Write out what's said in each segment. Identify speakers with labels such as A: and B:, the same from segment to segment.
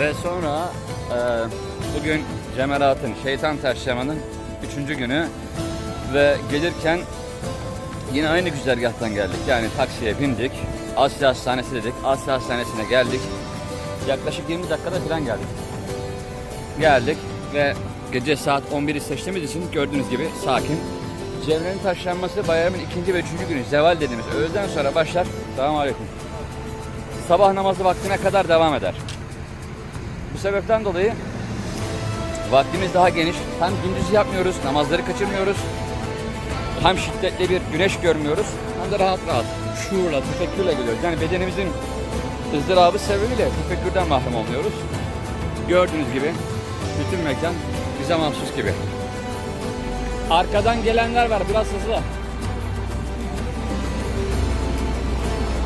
A: Ve sonra e, bugün Cemarat'ın, şeytan taşlamanın üçüncü günü ve gelirken yine aynı güzergahtan geldik. Yani taksiye bindik. Asya Hastanesi dedik. Asya Hastanesi'ne geldik. Yaklaşık 20 dakikada falan geldik. Geldik ve gece saat 11'i seçtiğimiz için gördüğünüz gibi sakin. Cevrenin taşlanması bayramın ikinci ve üçüncü günü. Zeval dediğimiz öğleden sonra başlar. Selamun Aleyküm. Sabah namazı vaktine kadar devam eder. Bu sebepten dolayı vaktimiz daha geniş. Hem gündüz yapmıyoruz, namazları kaçırmıyoruz. Hem şiddetli bir güneş görmüyoruz hem de rahat rahat şuurla, tefekkürle geliyoruz. Yani bedenimizin ızdırabı sebebiyle tefekkürden mahrum oluyoruz. Gördüğünüz gibi bütün mekan bize mahsus gibi. Arkadan gelenler var biraz hızlı.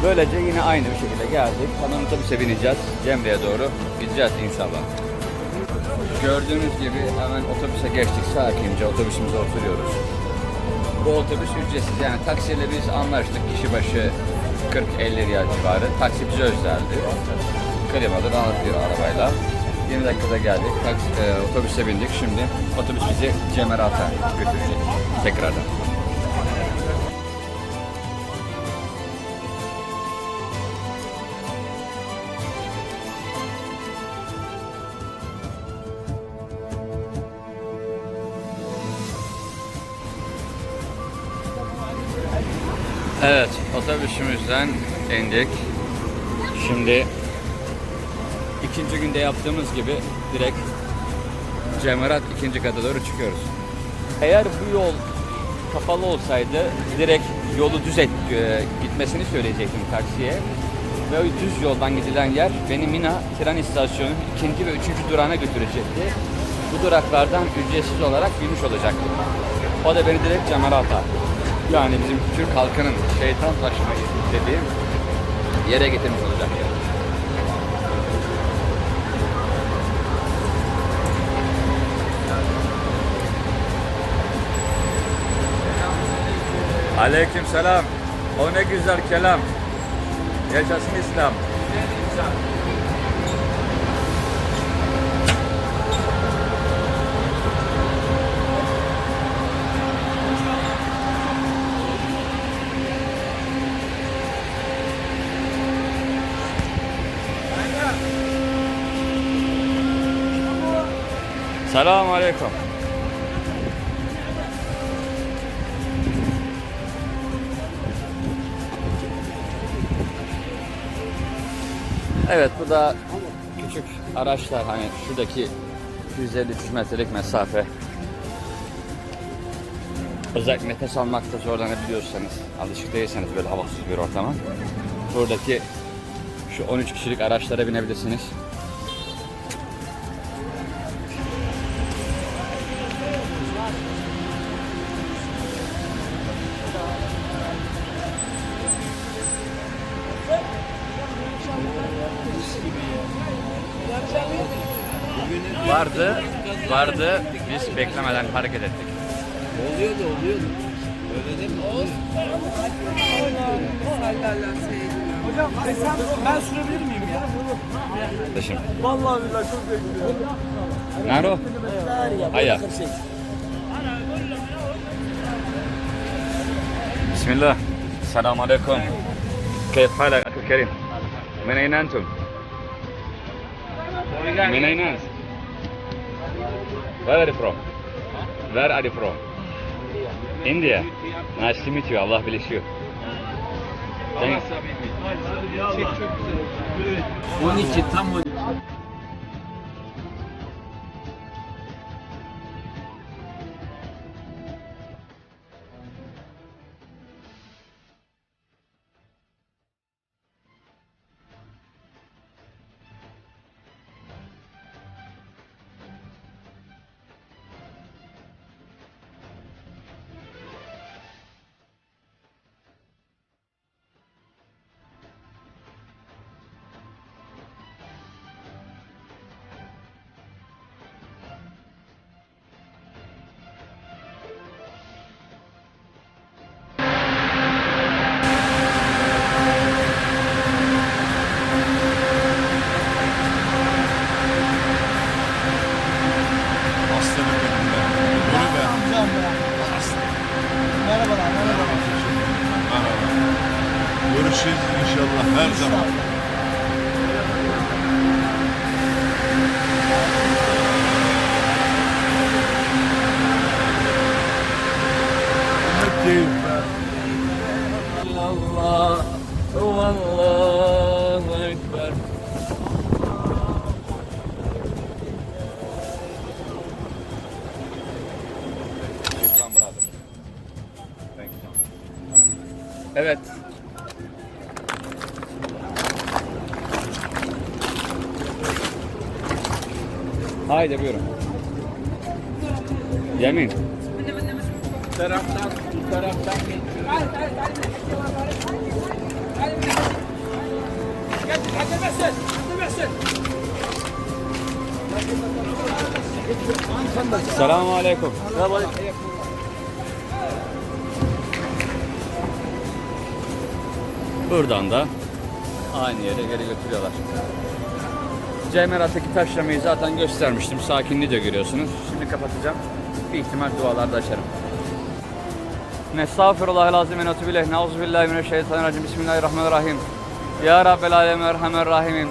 A: Böylece yine aynı bir şekilde geldik. Hemen otobüse bineceğiz. Cemre'ye doğru gideceğiz inşallah. Gördüğünüz gibi hemen otobüse geçtik. Sakince otobüsümüze oturuyoruz. Bu otobüs ücretsiz. Yani taksiyle biz anlaştık. Kişi başı 40-50 riyal civarı. Taksi bize özeldi. Klimalı rahatlıyor arabayla. 20 dakikada geldik. Taksi, e, otobüse bindik. Şimdi otobüs bizi Cemerat'a götürecek. Tekrardan. Evet, otobüsümüzden indik. Şimdi ikinci günde yaptığımız gibi direkt Cemarat ikinci kata doğru çıkıyoruz. Eğer bu yol kapalı olsaydı direkt yolu düz et, e, gitmesini söyleyecektim taksiye. Ve o düz yoldan gidilen yer beni Mina tren istasyonu ikinci ve üçüncü durağına götürecekti. Bu duraklardan ücretsiz olarak binmiş olacaktım. O da beni direkt Cemarat'a yani bizim Türk halkının şeytan taşımayı dediğim yere getirmiş olacak. Aleyküm selam. O ne güzel kelam. Yaşasın İslam. Selamun Aleyküm. Evet bu da küçük araçlar hani şuradaki 250-300 metrelik mesafe. Özellikle nefes almakta zorlanabiliyorsanız, alışık değilseniz böyle havasız bir ortama. Buradaki şu 13 kişilik araçlara binebilirsiniz. Vardı, vardı. Biz beklemeden hareket ettik.
B: Oluyordu oluyordu. Öyle değil mi?
C: Hocam sen, ben sürebilir miyim ya?
A: Kardeşim.
C: Vallahi billahi çok bekliyorum.
A: Naro? Aya. Bismillah. Selamun Aleyküm. كيف حالك أخي الكريم؟ من أين أنتم؟ من أين أنت؟ Where are you from? Where are you from? India. Nice to meet you. Allah bless you. Thank
B: 12 tam 12.
A: Haydi buyurun. Yemin.
B: Bu taraftan, bu taraftan geçiyor.
A: Selamun aleyküm. Buradan da aynı yere geri götürüyorlar. Cemerattaki taşlamayı zaten göstermiştim. Sakinliği de görüyorsunuz. Şimdi kapatacağım. Bir ihtimal dualarda açarım. Nestağfirullah lazim ve netu bileyh. Neuzubillahimineşşeytanirracim. Bismillahirrahmanirrahim. Ya Rabbel Alem Erhamer Rahimim.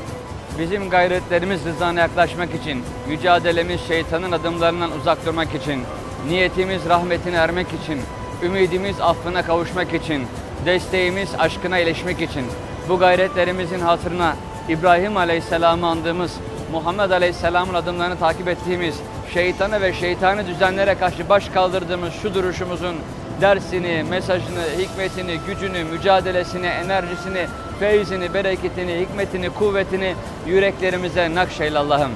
A: Bizim gayretlerimiz rızana yaklaşmak için, mücadelemiz şeytanın adımlarından uzak durmak için, niyetimiz rahmetine ermek için, ümidimiz affına kavuşmak için, desteğimiz aşkına iletişmek için, bu gayretlerimizin hatırına İbrahim Aleyhisselam'ı andığımız, Muhammed Aleyhisselam'ın adımlarını takip ettiğimiz, şeytanı ve şeytani düzenlere karşı baş kaldırdığımız şu duruşumuzun dersini, mesajını, hikmetini, gücünü, mücadelesini, enerjisini, feyzini, bereketini, hikmetini, kuvvetini yüreklerimize nakşeyle Allah'ım.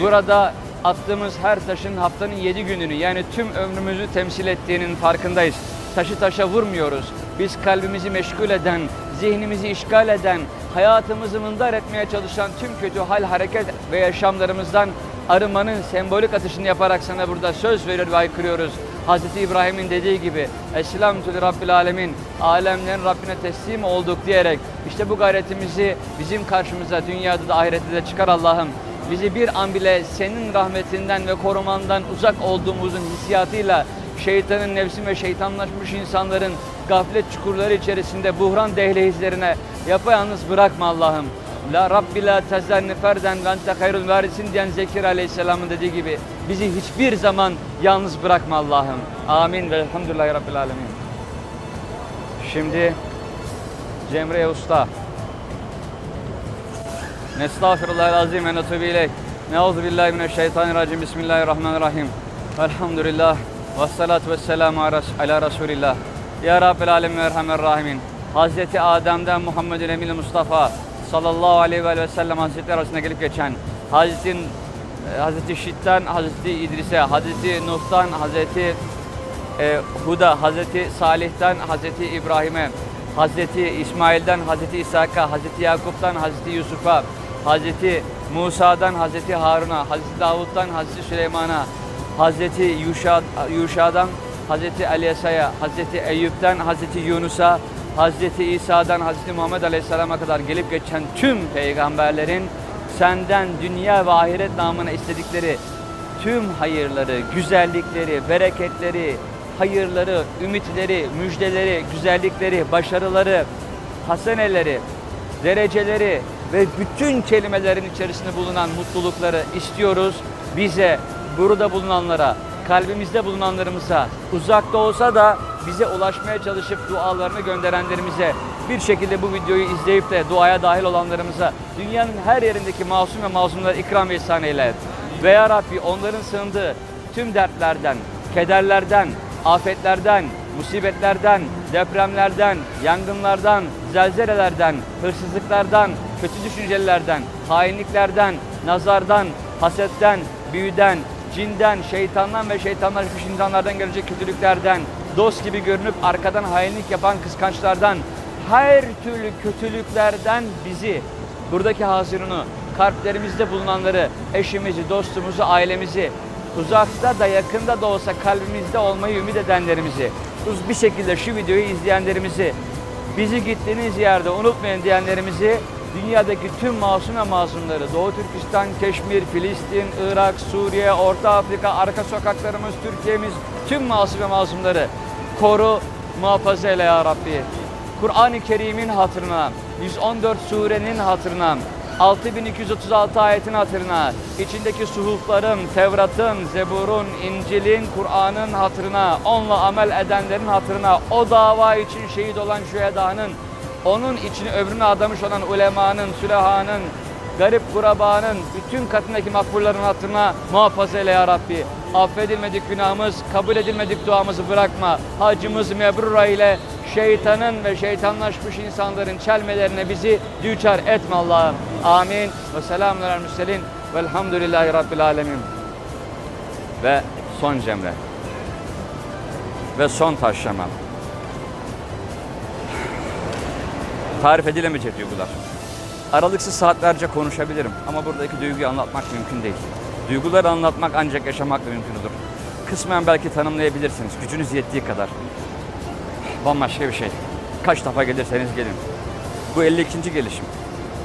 A: Burada attığımız her taşın haftanın yedi gününü yani tüm ömrümüzü temsil ettiğinin farkındayız. Taşı taşa vurmuyoruz. Biz kalbimizi meşgul eden, zihnimizi işgal eden, hayatımızı mındar etmeye çalışan tüm kötü hal, hareket ve yaşamlarımızdan arınmanın sembolik atışını yaparak sana burada söz veriyor ve aykırıyoruz. Hz. İbrahim'in dediği gibi Esselamü Rabbil Alemin alemlerin Rabbine teslim olduk diyerek işte bu gayretimizi bizim karşımıza dünyada da ahirette de çıkar Allah'ım. Bizi bir an bile senin rahmetinden ve korumandan uzak olduğumuzun hissiyatıyla şeytanın nefsi ve şeytanlaşmış insanların gaflet çukurları içerisinde buhran dehlizlerine yapayalnız bırakma Allah'ım. La Rabbi la tezenne ferden ve ente hayrul varisin diyen Zekir Aleyhisselam'ın dediği gibi bizi hiçbir zaman yalnız bırakma Allah'ım. Amin ve elhamdülillahi Rabbil alemin. Şimdi Cemre Usta. Nestağfirullahal-azim ve netûbü ileyh. Neuzu billahi mineşşeytanirracim. Bismillahirrahmanirrahim. Elhamdülillah. Ve salatu ve selamu ala Resulillah. Ya Rabbel Alem ve Erhamer Rahimin. Hazreti Adem'den Muhammed'in Emin Mustafa sallallahu aleyhi ve sellem Hazretleri arasında gelip geçen Hazreti Hazreti Şit'ten Hazreti İdris'e, Hazreti Nuh'tan Hazreti e, Huda, Hazreti Salih'ten Hazreti İbrahim'e, Hazreti İsmail'den Hazreti İshak'a, Hazreti Yakup'tan Hazreti Yusuf'a, Hazreti Musa'dan Hazreti Harun'a, Hazreti Davud'dan Hazreti Süleyman'a, Hazreti Yuşa, Yuşa'dan Hazreti Aleyhisselam'a, Hazreti Eyüp'ten Hazreti Yunus'a, Hazreti İsa'dan Hazreti Muhammed Aleyhisselam'a kadar gelip geçen tüm peygamberlerin senden dünya ve ahiret namına istedikleri tüm hayırları, güzellikleri, bereketleri, hayırları, ümitleri, müjdeleri, güzellikleri, başarıları, haseneleri, dereceleri ve bütün kelimelerin içerisinde bulunan mutlulukları istiyoruz. Bize, burada bulunanlara, kalbimizde bulunanlarımıza, uzakta olsa da bize ulaşmaya çalışıp dualarını gönderenlerimize, bir şekilde bu videoyu izleyip de duaya dahil olanlarımıza, dünyanın her yerindeki masum ve mazlumlara ikram ve ihsan eyle. Ve ya Rabbi onların sığındığı tüm dertlerden, kederlerden, afetlerden, musibetlerden, depremlerden, yangınlardan, zelzelelerden, hırsızlıklardan, kötü düşüncelerden, hainliklerden, nazardan, hasetten, büyüden, cinden, şeytandan ve şeytanlaşmış insanlardan gelecek kötülüklerden, dost gibi görünüp arkadan hainlik yapan kıskançlardan, her türlü kötülüklerden bizi, buradaki hazırını, kalplerimizde bulunanları, eşimizi, dostumuzu, ailemizi, uzakta da yakında da olsa kalbimizde olmayı ümit edenlerimizi, bir şekilde şu videoyu izleyenlerimizi, bizi gittiğiniz yerde unutmayın diyenlerimizi, dünyadaki tüm masum ve masumları, Doğu Türkistan, Keşmir, Filistin, Irak, Suriye, Orta Afrika, arka sokaklarımız, Türkiye'miz, tüm masum ve masumları koru, muhafaza eyle ya Rabbi. Kur'an-ı Kerim'in hatırına, 114 surenin hatırına, 6236 ayetin hatırına, içindeki suhufların, Tevrat'ın, Zebur'un, İncil'in, Kur'an'ın hatırına, onunla amel edenlerin hatırına, o dava için şehit olan şühedanın, onun içini ömrünü adamış olan ulemanın, sülehanın, garip kurabanın, bütün katındaki makbulların hatırına muhafaza eyle ya Rabbi. affedilmedik günahımız, kabul edilmedik duamızı bırakma. Hacımız mebrur ile şeytanın ve şeytanlaşmış insanların çelmelerine bizi düçar etme Allah'ım. Amin. Ve selamun aleyhi müsselin. Velhamdülillahi Rabbil alemin. Ve son cemre. Ve son taşlama. Tarif edilemeyecek duygular. Aralıksız saatlerce konuşabilirim ama buradaki duyguyu anlatmak mümkün değil. Duyguları anlatmak ancak yaşamakla mümkün olur. Kısmen belki tanımlayabilirsiniz, gücünüz yettiği kadar. Bambaşka bir şey. Kaç defa gelirseniz gelin. Bu 52. gelişim.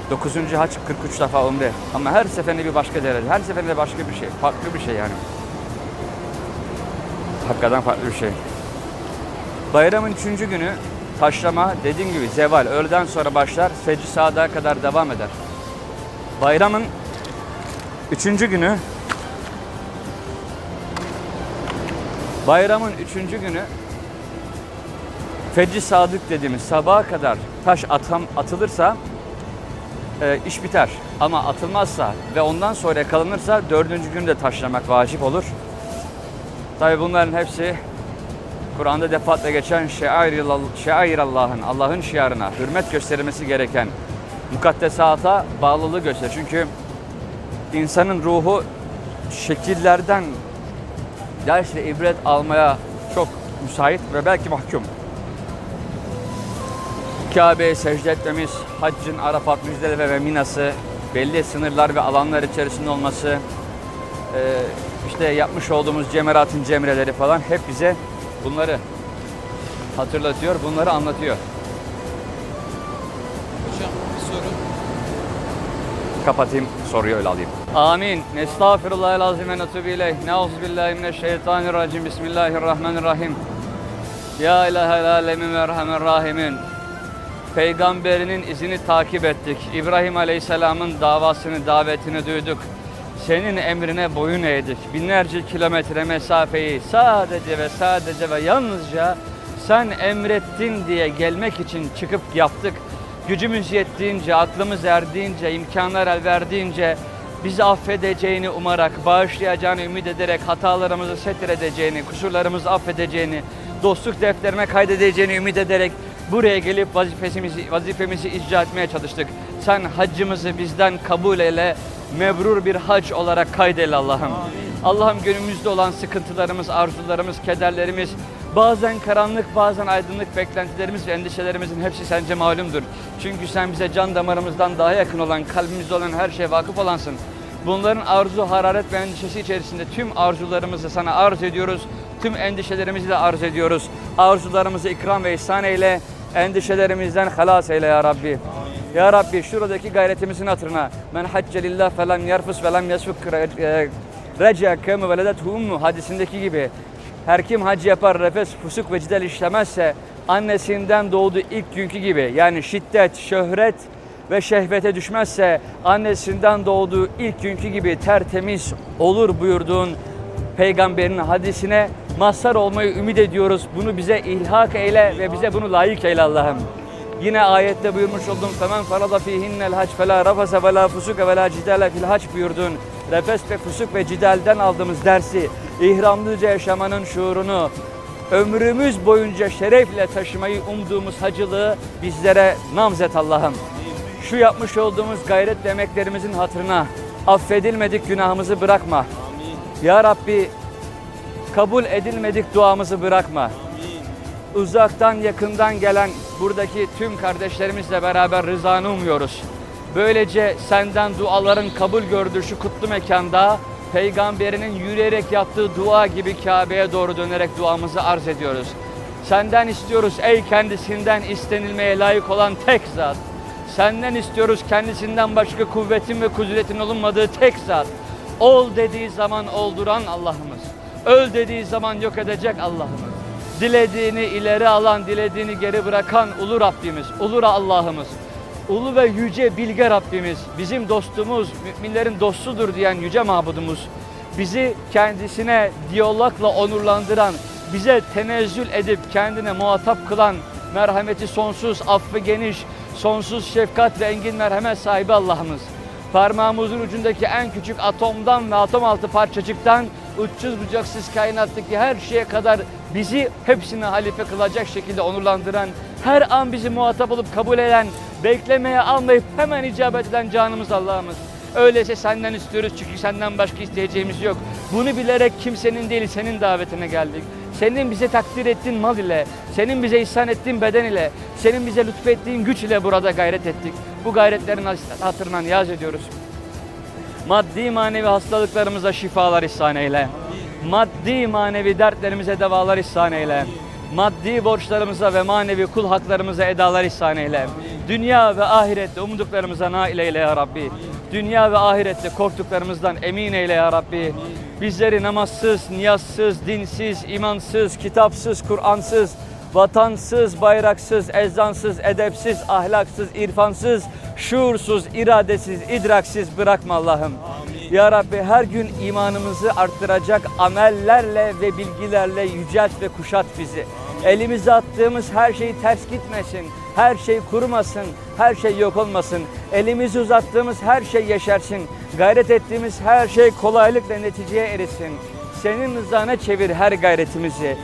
A: 9. haç 43 defa umre. Ama her seferinde bir başka derece, her seferinde başka bir şey, farklı bir şey yani. Hakikaten farklı bir şey. Bayramın üçüncü günü taşlama dediğim gibi zeval öğleden sonra başlar fecr saate kadar devam eder. Bayramın üçüncü günü bayramın üçüncü günü fecr sadık dediğimiz sabaha kadar taş atam, atılırsa e, iş biter. Ama atılmazsa ve ondan sonra yakalanırsa dördüncü günü de taşlamak vacip olur. Tabi bunların hepsi Kur'an'da defaatle geçen şair, Allah'ın, Allah'ın şiarına hürmet gösterilmesi gereken mukaddesata bağlılığı gösterir. Çünkü insanın ruhu şekillerden ders ve ibret almaya çok müsait ve belki mahkum. Kabe'ye secde etmemiz, haccın Arafat, Müzdelife ve Minası, belli sınırlar ve alanlar içerisinde olması, işte yapmış olduğumuz cemeratın cemreleri falan hep bize bunları hatırlatıyor, bunları anlatıyor.
C: Hocam bir soru.
A: Kapatayım, soruyu öyle alayım. Amin. Nestağfirullahel azim ve netûbü ileyh. Neuzubillahimineşşeytanirracim. Bismillahirrahmanirrahim. Ya ilahel alemin ve erhamer rahimin. Peygamberinin izini takip ettik. İbrahim Aleyhisselam'ın davasını, davetini duyduk. Senin emrine boyun eğdik. Binlerce kilometre mesafeyi sadece ve sadece ve yalnızca sen emrettin diye gelmek için çıkıp yaptık. Gücümüz yettiğince, aklımız erdiğince, imkanlar el verdiğince bizi affedeceğini umarak, bağışlayacağını ümit ederek, hatalarımızı setredeceğini, kusurlarımızı affedeceğini, dostluk defterime kaydedeceğini ümit ederek buraya gelip vazifemizi, vazifemizi icra etmeye çalıştık. Sen haccımızı bizden kabul eyle, mebrur bir hac olarak kaydeyle Allah'ım. Allah'ım gönlümüzde olan sıkıntılarımız, arzularımız, kederlerimiz, bazen karanlık, bazen aydınlık beklentilerimiz ve endişelerimizin hepsi sence malumdur. Çünkü sen bize can damarımızdan daha yakın olan, kalbimizde olan her şeye vakıf olansın. Bunların arzu, hararet ve endişesi içerisinde tüm arzularımızı sana arz ediyoruz. Tüm endişelerimizi de arz ediyoruz. Arzularımızı ikram ve ihsan eyle. Endişelerimizden halas eyle ya Rabbi. Ya Rabbi şuradaki gayretimizin hatırına. Men hacce lillah felem yerfus velem yesfuk e, reca keme veledethu ummu hadisindeki gibi. Her kim hac yapar, refes, fusuk ve cidel işlemezse annesinden doğduğu ilk günkü gibi yani şiddet, şöhret ve şehvete düşmezse annesinden doğduğu ilk günkü gibi tertemiz olur buyurduğun peygamberin hadisine mazhar olmayı ümit ediyoruz. Bunu bize ilhak eyle ve bize bunu layık eyle Allah'ım. Yine ayette buyurmuş olduğum femen farada fihinnel hac fela rafasa ve la fusuka ve la cidale fil hac buyurdun. Refes ve fusuk ve cidalden aldığımız dersi, ihramlıca yaşamanın şuurunu, ömrümüz boyunca şerefle taşımayı umduğumuz hacılığı bizlere namzet Allah'ım. Şu yapmış olduğumuz gayret ve emeklerimizin hatırına affedilmedik günahımızı bırakma. Ya Rabbi kabul edilmedik duamızı bırakma. Uzaktan yakından gelen buradaki tüm kardeşlerimizle beraber rızanı umuyoruz. Böylece senden duaların kabul gördüğü şu kutlu mekanda peygamberinin yürüyerek yaptığı dua gibi Kabe'ye doğru dönerek duamızı arz ediyoruz. Senden istiyoruz ey kendisinden istenilmeye layık olan tek zat. Senden istiyoruz kendisinden başka kuvvetin ve kudretin olunmadığı tek zat. Ol dediği zaman olduran Allah'ımız. Öl dediği zaman yok edecek Allah'ımız. Dilediğini ileri alan, dilediğini geri bırakan ulu Rabbimiz, ulu Allah'ımız. Ulu ve yüce bilge Rabbimiz, bizim dostumuz, müminlerin dostudur diyen yüce mabudumuz. Bizi kendisine diyalogla onurlandıran, bize tenezzül edip kendine muhatap kılan, merhameti sonsuz, affı geniş, sonsuz şefkat ve engin merhamet sahibi Allah'ımız. Parmağımızın ucundaki en küçük atomdan ve atom altı parçacıktan uçsuz bucaksız kainattaki her şeye kadar bizi hepsine halife kılacak şekilde onurlandıran, her an bizi muhatap olup kabul eden, beklemeye almayıp hemen icabet eden canımız Allah'ımız. Öyleyse senden istiyoruz çünkü senden başka isteyeceğimiz yok. Bunu bilerek kimsenin değil senin davetine geldik. Senin bize takdir ettiğin mal ile, senin bize ihsan ettiğin beden ile, senin bize lütfettiğin güç ile burada gayret ettik. Bu gayretlerin hatırına niyaz ediyoruz. Maddi manevi hastalıklarımıza şifalar ihsan eyle. Maddi manevi dertlerimize devalar ihsan eyle. Maddi borçlarımıza ve manevi kul haklarımıza edalar ihsan eyle. Dünya ve ahirette umduklarımıza nail eyle ya Rabbi. Dünya ve ahirette korktuklarımızdan emin eyle ya Rabbi. Bizleri namazsız, niyazsız, dinsiz, imansız, kitapsız, Kur'ansız, vatansız, bayraksız, ezansız, edepsiz, ahlaksız, irfansız, şuursuz, iradesiz, idraksiz bırakma Allah'ım. Ya Rabbi her gün imanımızı arttıracak amellerle ve bilgilerle yücelt ve kuşat bizi. Elimize attığımız her şey ters gitmesin, her şey kurumasın, her şey yok olmasın. Elimizi uzattığımız her şey yeşersin. Gayret ettiğimiz her şey kolaylıkla neticeye erisin. Senin rızana çevir her gayretimizi.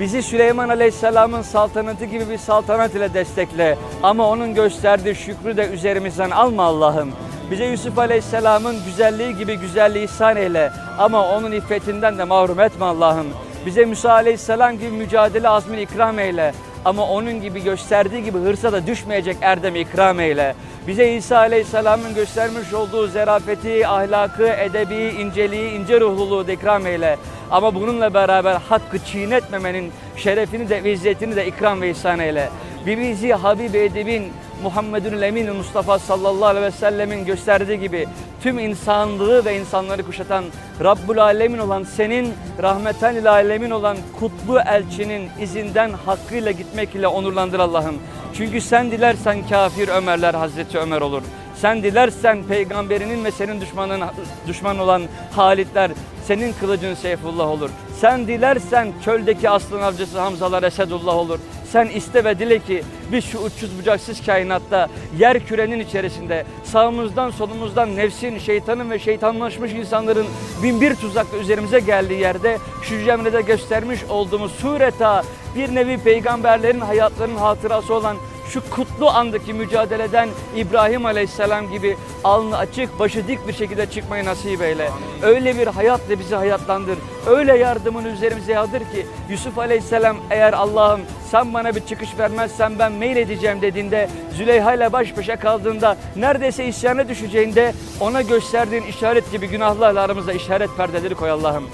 A: Bizi Süleyman Aleyhisselam'ın saltanatı gibi bir saltanat ile destekle. Ama onun gösterdiği şükrü de üzerimizden alma Allah'ım. Bize Yusuf Aleyhisselam'ın güzelliği gibi güzelliği ihsan eyle. Ama onun iffetinden de mahrum etme Allah'ım. Bize Musa Aleyhisselam gibi mücadele azmini ikram eyle. Ama onun gibi gösterdiği gibi hırsa da düşmeyecek erdemi ikram eyle. Bize İsa Aleyhisselam'ın göstermiş olduğu zerafeti, ahlakı, edebi, inceliği, ince ruhluluğu da ikram eyle. Ama bununla beraber hakkı çiğnetmemenin şerefini de ve izzetini de ikram ve ihsan eyle. Bizi Habib-i Edib'in Muhammedun Emin Mustafa sallallahu aleyhi ve sellemin gösterdiği gibi tüm insanlığı ve insanları kuşatan Rabbul Alemin olan senin rahmeten il alemin olan kutlu elçinin izinden hakkıyla gitmek ile onurlandır Allah'ım. Çünkü sen dilersen kafir Ömerler Hazreti Ömer olur. Sen dilersen peygamberinin ve senin düşmanın düşman olan Halitler senin kılıcın Seyfullah olur. Sen dilersen çöldeki aslan avcısı Hamzalar Esedullah olur. Sen iste ve dile ki biz şu uçsuz bucaksız kainatta yer kürenin içerisinde sağımızdan solumuzdan nefsin, şeytanın ve şeytanlaşmış insanların bin bir tuzakla üzerimize geldiği yerde şu cemrede göstermiş olduğumuz sureta bir nevi peygamberlerin hayatlarının hatırası olan şu kutlu andaki mücadeleden İbrahim Aleyhisselam gibi alnı açık, başı dik bir şekilde çıkmayı nasip eyle. Öyle bir hayatla bizi hayatlandır. Öyle yardımını üzerimize yağdır ki Yusuf Aleyhisselam eğer Allah'ım sen bana bir çıkış vermezsen ben meyledeceğim dediğinde Züleyha ile baş başa kaldığında neredeyse isyana düşeceğinde ona gösterdiğin işaret gibi günahlarla aramızda işaret perdeleri koy Allah'ım.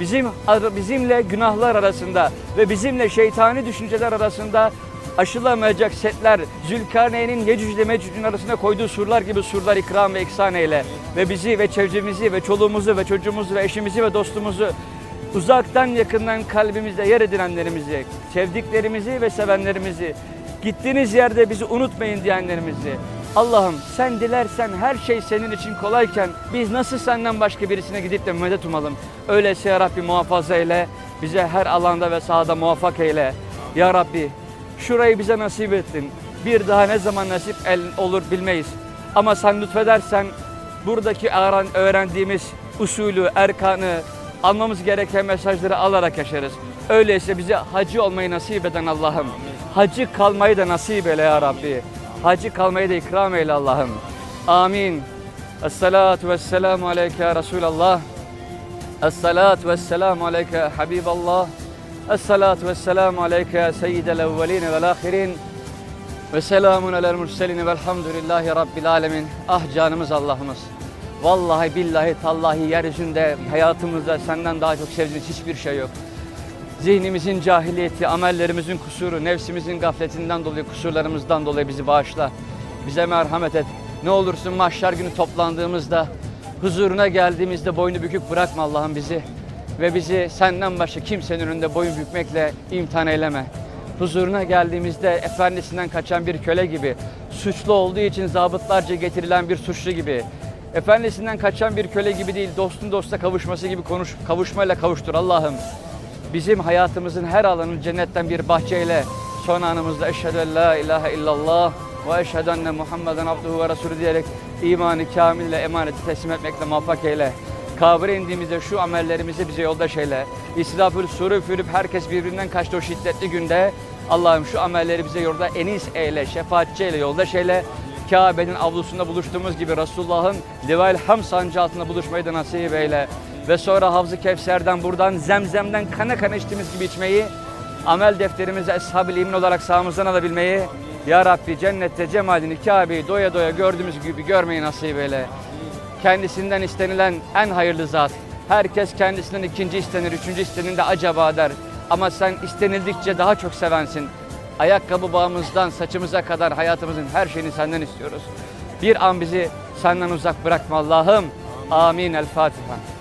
A: Bizim bizimle günahlar arasında ve bizimle şeytani düşünceler arasında aşılamayacak setler, Zülkarneyn'in Yecüc ile Mecüc'ün arasına koyduğu surlar gibi surlar ikram ve iksan eyle. Ve bizi ve çevremizi ve çoluğumuzu ve çocuğumuzu ve eşimizi ve dostumuzu uzaktan yakından kalbimizde yer edinenlerimizi, sevdiklerimizi ve sevenlerimizi, gittiğiniz yerde bizi unutmayın diyenlerimizi, Allah'ım sen dilersen her şey senin için kolayken biz nasıl senden başka birisine gidip de medet umalım. Öyleyse ya Rabbi muhafaza eyle, bize her alanda ve sahada muvaffak eyle. Ya Rabbi şurayı bize nasip ettin. Bir daha ne zaman nasip el olur bilmeyiz. Ama sen lütfedersen buradaki öğren- öğrendiğimiz usulü, erkanı, almamız gereken mesajları alarak yaşarız. Öyleyse bize hacı olmayı nasip eden Allah'ım. Hacı kalmayı da nasip eyle ya Rabbi. Hacı kalmayı da ikram eyle Allah'ım. Amin. Esselatu vesselamu aleyke ya Resulallah. Esselatu vesselamu aleyke Habiballah. Esselatu vesselamu aleyke ya seyyidel evveline vel ahirin. Ve selamun alel murselin velhamdülillahi rabbil alemin. Ah Allah'ımız. Vallahi billahi tallahi yeryüzünde hayatımızda senden daha çok sevdiğimiz hiçbir şey yok. Zihnimizin cahiliyeti, amellerimizin kusuru, nefsimizin gafletinden dolayı, kusurlarımızdan dolayı bizi bağışla. Bize merhamet et. Ne olursun mahşer günü toplandığımızda, huzuruna geldiğimizde boynu bükük bırakma Allah'ım bizi. Ve bizi senden başka kimsenin önünde boyun bükmekle imtihan eyleme. Huzuruna geldiğimizde efendisinden kaçan bir köle gibi, suçlu olduğu için zabıtlarca getirilen bir suçlu gibi, efendisinden kaçan bir köle gibi değil, dostun dosta kavuşması gibi konuş, kavuşmayla kavuştur Allah'ım. Bizim hayatımızın her alanını cennetten bir bahçeyle son anımızda eşhedü en la ilahe illallah ve eşhedü enne Muhammeden abduhu ve resulü diyerek imanı kamille emaneti teslim etmekle muvaffak eyle. Kabre indiğimizde şu amellerimizi bize yoldaş eyle. İsrafül suru üfürüp herkes birbirinden kaçtı o şiddetli günde. Allah'ım şu amelleri bize yolda enis eyle, şefaatçi eyle, yoldaş eyle. Kabe'nin avlusunda buluştuğumuz gibi Resulullah'ın Livail Ham sancı altında buluşmayı da nasip eyle. Ve sonra Havz-ı Kevser'den buradan zemzemden kana kana içtiğimiz gibi içmeyi, amel defterimize Eshab-ı İmin olarak sağımızdan alabilmeyi, Ya Rabbi cennette cemalini Kabe'yi doya doya gördüğümüz gibi görmeyi nasip eyle. Kendisinden istenilen en hayırlı zat. Herkes kendisinden ikinci istenir, üçüncü isteninde acaba der. Ama sen istenildikçe daha çok sevensin. Ayakkabı bağımızdan saçımıza kadar hayatımızın her şeyini senden istiyoruz. Bir an bizi senden uzak bırakma Allah'ım. Amin. El Fatiha.